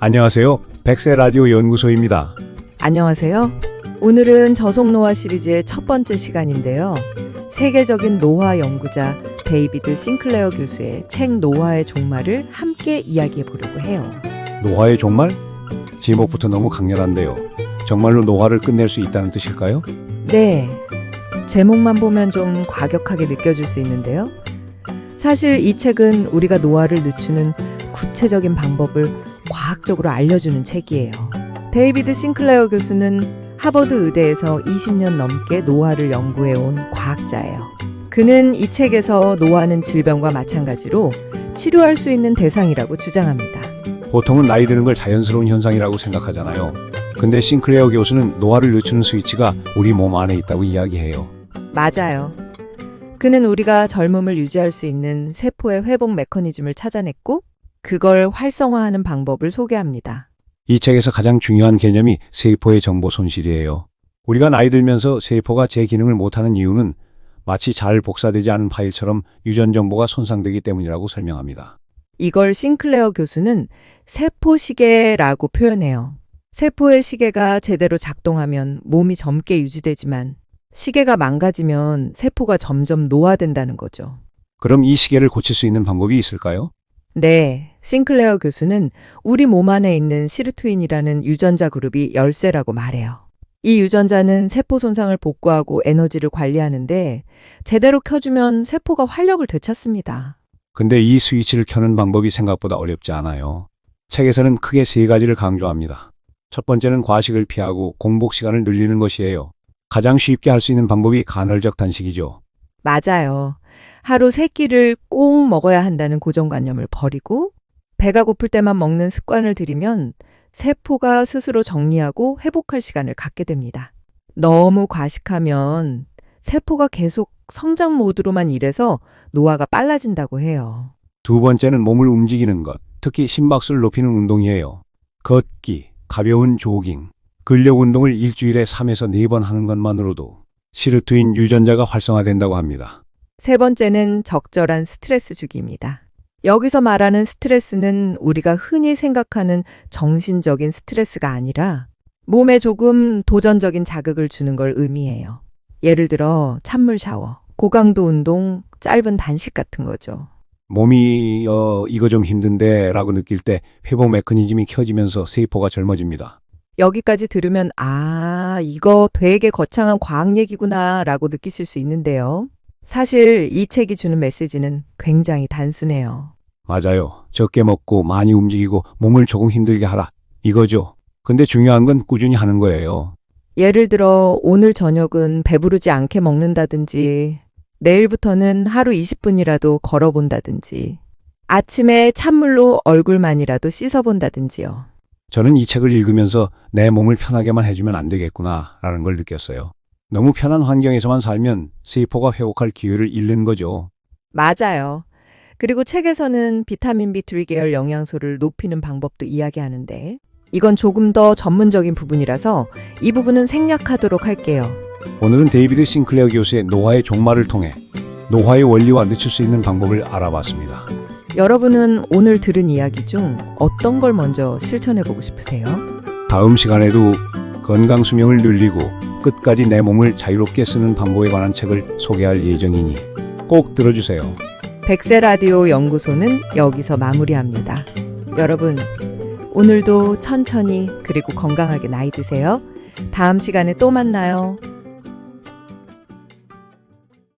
안녕하세요. 백세 라디오 연구소입니다. 안녕하세요. 오늘은 저속노화 시리즈의 첫 번째 시간인데요. 세계적인 노화 연구자 데이비드 싱클레어 교수의 책 노화의 종말을 함께 이야기해 보려고 해요. 노화의 종말? 제목부터 너무 강렬한데요. 정말로 노화를 끝낼 수 있다는 뜻일까요? 네. 제목만 보면 좀 과격하게 느껴질 수 있는데요. 사실 이 책은 우리가 노화를 늦추는 구체적인 방법을 과학적으로 알려주는 책이에요. 데이비드 싱클레어 교수는 하버드 의대에서 20년 넘게 노화를 연구해온 과학자예요. 그는 이 책에서 노화는 질병과 마찬가지로 치료할 수 있는 대상이라고 주장합니다. 보통은 나이 드는 걸 자연스러운 현상이라고 생각하잖아요. 근데 싱클레어 교수는 노화를 늦추는 스위치가 우리 몸 안에 있다고 이야기해요. 맞아요. 그는 우리가 젊음을 유지할 수 있는 세포의 회복 메커니즘을 찾아냈고 그걸 활성화하는 방법을 소개합니다. 이 책에서 가장 중요한 개념이 세포의 정보 손실이에요. 우리가 나이 들면서 세포가 제 기능을 못하는 이유는 마치 잘 복사되지 않은 파일처럼 유전 정보가 손상되기 때문이라고 설명합니다. 이걸 싱클레어 교수는 세포 시계라고 표현해요. 세포의 시계가 제대로 작동하면 몸이 젊게 유지되지만 시계가 망가지면 세포가 점점 노화된다는 거죠. 그럼 이 시계를 고칠 수 있는 방법이 있을까요? 네, 싱클레어 교수는 우리 몸 안에 있는 시르투인이라는 유전자 그룹이 열쇠라고 말해요. 이 유전자는 세포 손상을 복구하고 에너지를 관리하는데 제대로 켜주면 세포가 활력을 되찾습니다. 근데 이 스위치를 켜는 방법이 생각보다 어렵지 않아요. 책에서는 크게 세 가지를 강조합니다. 첫 번째는 과식을 피하고 공복 시간을 늘리는 것이에요. 가장 쉽게 할 수 있는 방법이 간헐적 단식이죠. 맞아요. 하루 세 끼를 꼭 먹어야 한다는 고정관념을 버리고 배가 고플 때만 먹는 습관을 들이면 세포가 스스로 정리하고 회복할 시간을 갖게 됩니다. 너무 과식하면 세포가 계속 성장 모드로만 일해서 노화가 빨라진다고 해요. 두 번째는 몸을 움직이는 것, 특히 심박수를 높이는 운동이에요. 걷기, 가벼운 조깅, 근력 운동을 일주일에 3에서 4번 하는 것만으로도 시르투인 유전자가 활성화된다고 합니다. 세 번째는 적절한 스트레스 주기입니다. 여기서 말하는 스트레스는 우리가 흔히 생각하는 정신적인 스트레스가 아니라 몸에 조금 도전적인 자극을 주는 걸 의미해요. 예를 들어 찬물 샤워, 고강도 운동, 짧은 단식 같은 거죠. 몸이 어 이거 좀 힘든데 라고 느낄 때 회복 메커니즘이 켜지면서 세포가 젊어집니다. 여기까지 들으면 아, 이거 되게 거창한 과학 얘기구나 라고 느끼실 수 있는데요. 사실 이 책이 주는 메시지는 굉장히 단순해요. 맞아요. 적게 먹고 많이 움직이고 몸을 조금 힘들게 하라. 이거죠. 근데 중요한 건 꾸준히 하는 거예요. 예를 들어 오늘 저녁은 배부르지 않게 먹는다든지 내일부터는 하루 20분이라도 걸어본다든지 아침에 찬물로 얼굴만이라도 씻어본다든지요. 저는 이 책을 읽으면서 내 몸을 편하게만 해주면 안 되겠구나 라는 걸 느꼈어요. 너무 편한 환경에서만 살면 세포가 회복할 기회를 잃는 거죠. 맞아요. 그리고 책에서는 비타민 B3 계열 영양소를 높이는 방법도 이야기하는데 이건 조금 더 전문적인 부분이라서 이 부분은 생략하도록 할게요. 오늘은 데이비드 싱클레어 교수의 노화의 종말을 통해 노화의 원리와 늦출 수 있는 방법을 알아봤습니다. 여러분은 오늘 들은 이야기 중 어떤 걸 먼저 실천해 보고 싶으세요? 다음 시간에도 건강 수명을 늘리고 끝까지 내 몸을 자유롭게 쓰는 방법에 관한 책을 소개할 예정이니 꼭 들어주세요. 백세 라디오 연구소는 여기서 마무리합니다. 여러분, 오늘도 천천히 그리고 건강하게 나이 드세요. 다음 시간에 또 만나요.